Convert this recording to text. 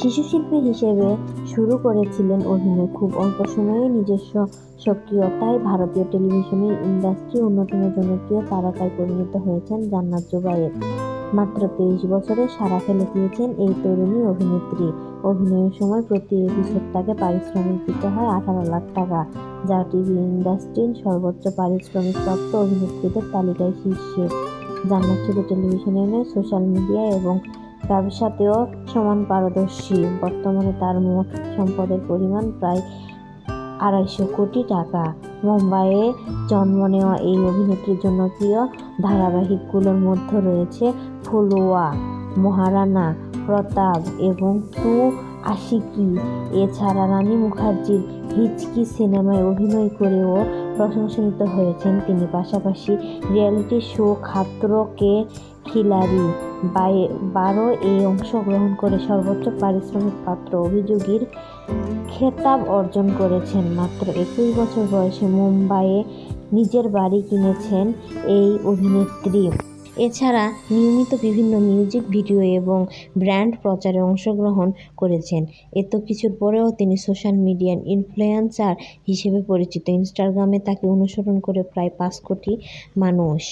শিশুশিল্পী হিসেবে শুরু করেছিলেন অভিনয়। খুব অল্প সময়ে নিজস্ব সক্রিয়তায় ভারতীয় টেলিভিশনের ইন্ডাস্ট্রি অন্যতম জনপ্রিয় তারকায় পরিণত হয়েছেন জান্নাত জুবায়ের। মাত্র তেইশ বছরে সারা ফেলে দিয়েছেন এই তরুণী অভিনেত্রী। অভিনয়ের সময় প্রতি এপিসোড তাকে পারিশ্রমিক দিতে হয় আঠারো লাখ টাকা, যা টিভি ইন্ডাস্ট্রির সর্বোচ্চ পারিশ্রমিক প্রাপ্ত অভিনেত্রীদের তালিকায় শীর্ষে। জান্নাত শুধু টেলিভিশনে সোশ্যাল মিডিয়া এবং ব্যবসাতেও সমান পারদর্শী। বর্তমানে তার মোট সম্পদের পরিমাণ প্রায় আড়াইশো কোটি টাকা। মুম্বাইয়ে জন্ম নেওয়া এই অভিনেত্রীর জনপ্রিয় ধারাবাহিকগুলোর মধ্যে রয়েছে ফুলওয়া, মহারানা, প্রতাপ এবং তু আশিকি এছাড়া রানী মুখার্জির হিচকি সিনেমায় অভিনয় করেও প্রশংসিত হয়েছেন তিনি। পাশাপাশি রিয়েলিটি শো খাতরো কে খিলাড়ি বারো এ অংশগ্রহণ করে সর্বোচ্চ পারিশ্রমিক পাত্র অভিযোগীর খেতাব অর্জন করেছেন। মাত্র একুশ বছর বয়সে মুম্বাইয়ে নিজের বাড়ি কিনেছেন এই অভিনেত্রী। এছাড়া নিয়মিত বিভিন্ন মিউজিক ভিডিও এবং ব্র্যান্ড প্রচারে অংশগ্রহণ করেছেন। এত কিছুর পরেও তিনি সোশ্যাল মিডিয়ার ইনফ্লুয়েন্সার হিসেবে পরিচিত। ইনস্টাগ্রামে তাকে অনুসরণ করে প্রায় পাঁচ কোটি মানুষ।